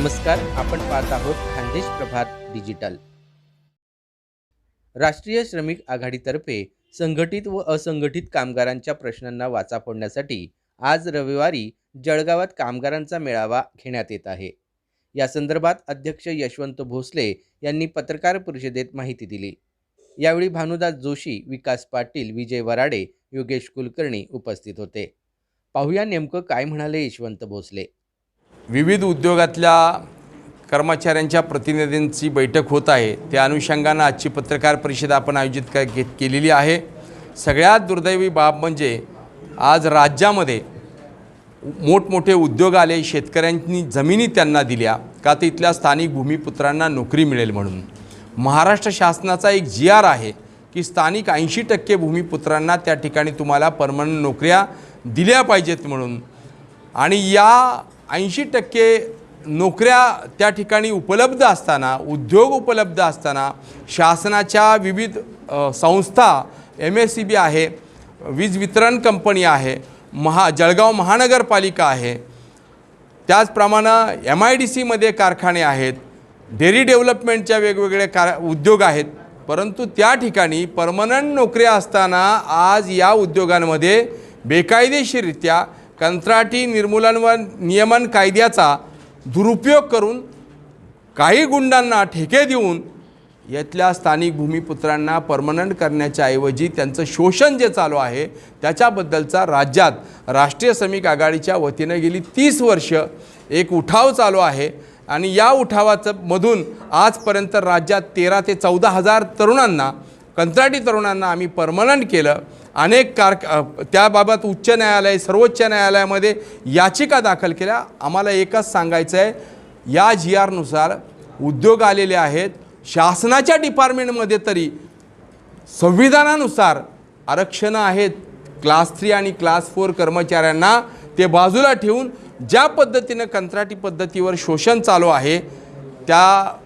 नमस्कार आपण पाहत आहोत खानदेश प्रभात डिजिटल राष्ट्रीय श्रमिक आघाडीतर्फे संघटित व असंघटित कामगारांच्या प्रश्नांना वाचा फोडण्यासाठी आज रविवारी जळगावात कामगारांचा मेळावा घेण्यात येत आहे. या संदर्भात अध्यक्ष यशवंत भोसले यांनी पत्रकार परिषदेत माहिती दिली. यावेळी भानुदास जोशी विकास पाटील विजय वराडे योगेश कुलकर्णी उपस्थित होते. पाहूया नेमकं काय म्हणाले यशवंत भोसले. विविध उद्योगातल्या कर्मचाऱ्यांच्या प्रतिनिधींची बैठक होत आहे. त्या अनुषंगानं आजची पत्रकार परिषद आपण आयोजित क के केलेली आहे. सगळ्यात दुर्दैवी बाब म्हणजे आज राज्यामध्ये मोठमोठे उद्योग आले शेतकऱ्यांनी जमिनी त्यांना दिल्या का तर इथल्या स्थानिक भूमिपुत्रांना नोकरी मिळेल म्हणून. महाराष्ट्र शासनाचा एक जी आर आहे की स्थानिक ऐंशी टक्के भूमिपुत्रांना त्या ठिकाणी तुम्हाला परमनंट नोकऱ्या दिल्या पाहिजेत म्हणून. आणि या ऐंशी टक्के नोकऱ्या त्या ठिकाणी उपलब्ध असताना उद्योग उपलब्ध असताना शासनाच्या विविध संस्था एम एस सी बी आहे वीज वितरण कंपनी आहे महा जळगाव महानगरपालिका आहे. त्याचप्रमाणे एम आय डी सीमध्ये कारखाने आहेत डेअरी डेव्हलपमेंटच्या वेगवेगळे कार उद्योग आहेत. परंतु त्या ठिकाणी परमनंट नोकऱ्या असताना आज या उद्योगांमध्ये बेकायदेशीररित्या कंत्राटी निर्मूलन व नियमन कायद्याचा दुरुपयोग करून काही गुंडांना ठेके देऊन यातल्या स्थानिक भूमिपुत्रांना परमनंट करण्याच्या ऐवजी त्यांचं शोषण जे चालू आहे त्याच्याबद्दलचा राज्यात राष्ट्रीय श्रमिक आघाडीच्या वतीनं गेली तीस वर्ष एक उठाव चालू आहे आणि या उठावाचं मधून आजपर्यंत राज्यात तेरा ते चौदा हजार तरुणांना कंत्राटी तरुणांना आम्ही परमनंट केलं. अनेक कार त्याबाबत उच्च न्यायालय सर्वोच्च न्यायालयामध्ये याचिका दाखल केल्या. आम्हाला एकच सांगायचं आहे या जी आरनुसार उद्योग आलेले आहेत. शासनाच्या डिपार्टमेंटमध्ये तरी संविधानानुसार आरक्षणं आहेत. क्लास थ्री आणि क्लास फोर कर्मचाऱ्यांना ते बाजूला ठेवून ज्या पद्धतीनं कंत्राटी पद्धतीवर शोषण चालू आहे त्या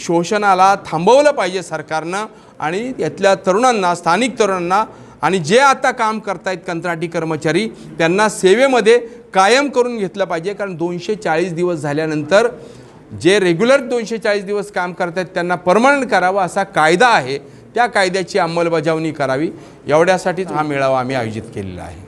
शोषणाला थांबवलं पाहिजे सरकारनं. आणि यातल्या तरुणांना स्थानिक तरुणांना आणि जे आता काम करतायत कंत्राटी कर्मचारी त्यांना सेवेमध्ये कायम करून घेतलं पाहिजे. कारण दोनशे चाळीस दिवस झाल्यानंतर जे रेग्युलर दोनशे चाळीस दिवस काम करतायत त्यांना परमनंट करावं असा कायदा आहे. त्या कायद्याची अंमलबजावणी करावी. एवढ्यासाठीच हा मेळावा आम्ही आयोजित केलेला आहे.